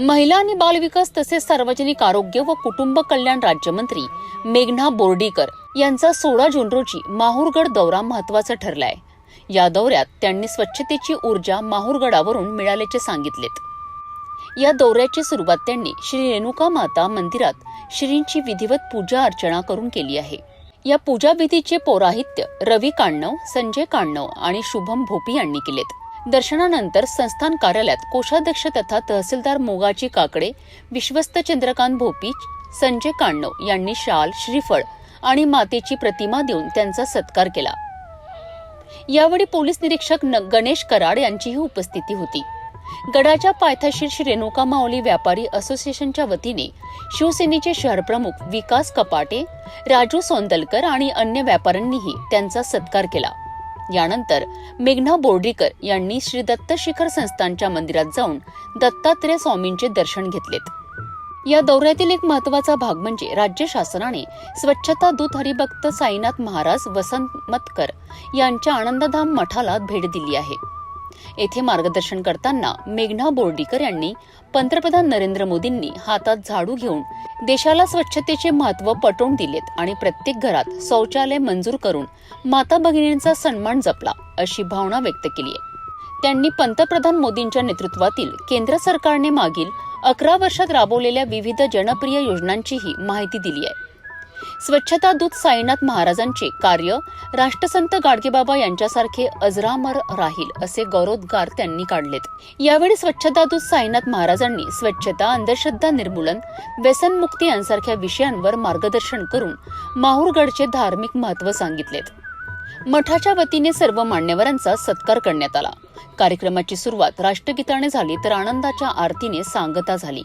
महिला आणि बालविकास तसेच सार्वजनिक आरोग्य व कुटुंब कल्याण राज्यमंत्री मेघना बोर्डीकर यांचा सोळा जून रोजी माहूरगड दौरा महत्त्वाचा ठरलाय. या दौऱ्यात त्यांनी स्वच्छतेची ऊर्जा माहूरगडावरून मिळाल्याचे सांगितलेत. या दौऱ्याची सुरुवात त्यांनी श्री रेणुका माता मंदिरात श्रींची विधिवत पूजा अर्चना करून केली आहे. या पूजाविधीचे पौराहित्य रवी काण्णव संजय काण्णव आणि शुभम भोपी यांनी केलेत. दर्शनानंतर संस्थान कार्यालयात कोषाध्यक्ष तथा तहसीलदार मोगाची काकडे विश्वस्त चंद्रकांत भोपी संजय कांडव यांनी शाल श्रीफळ आणि मातेची प्रतिमा देऊन त्यांचा सत्कार केला. यावेळी पोलीस निरीक्षक न- गणेश कराड यांचीही उपस्थिती होती. गडाच्या पायथ्याशी श्री रेणुका माऊली व्यापारी असोसिएशनच्या वतीने शिवसेनेचे शहरप्रमुख विकास कपाटे राजू सोंदलकर आणि अन्य व्यापाऱ्यांनीही त्यांचा सत्कार केला. यानंतर मेघना बोर्डीकर यांनी श्री दत्त शिखर संस्थानच्या मंदिरात जाऊन दत्तात्रेय स्वामींचे दर्शन घेतलेत. या दौऱ्यातील एक महत्त्वाचा भाग म्हणजे राज्य शासनाने स्वच्छता दूत हरिभक्त साईनाथ महाराज वसंत मतकर यांच्या आनंदधाम मठाला भेट दिली आहे. येथे मार्गदर्शन करताना मेघना बोर्डीकर यांनी पंतप्रधान नरेंद्र मोदींनी हातात झाडू घेऊन देशाला स्वच्छतेचे महत्त्व पटवून दिलेत आणि प्रत्येक घरात शौचालय मंजूर करून माता भगिनींचा सन्मान जपला अशी भावना व्यक्त केली आहे. त्यांनी पंतप्रधान मोदींच्या नेतृत्वातील केंद्र सरकारने मागील अकरा वर्षात राबवलेल्या विविध जनप्रिय योजनांचीही माहिती दिली आहे. स्वच्छता दूत साईनाथ महाराजांचे कार्य राष्ट्रसंत गाडगेबाबा यांच्यासारखे अजरामर राहील असे गौरवोद्गार त्यांनी काढलेत. यावेळी स्वच्छता दूत साईनाथ महाराजांनी स्वच्छता अंधश्रद्धा निर्मूलन व्यसनमुक्ती यांसारख्या विषयांवर मार्गदर्शन करून माहूरगडचे धार्मिक महत्त्व सांगितलेत. मठाच्या वतीने सर्व मान्यवरांचा सत्कार करण्यात आला. कार्यक्रमाची सुरुवात राष्ट्रगीताने झाली तर आनंदाच्या आरतीने सांगता झाली.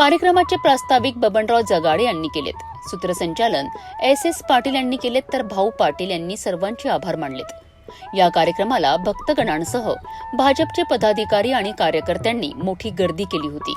कार्यक्रमाचे प्रास्ताविक बबनराव जगाडे यांनी केलेत. सूत्रसंचालन एस एस पाटील यांनी केलेत तर भाऊ पाटील यांनी सर्वांचे आभार मानलेत. या कार्यक्रमाला भक्तगणांसह भाजपचे पदाधिकारी आणि कार्यकर्त्यांनी मोठी गर्दी केली होती.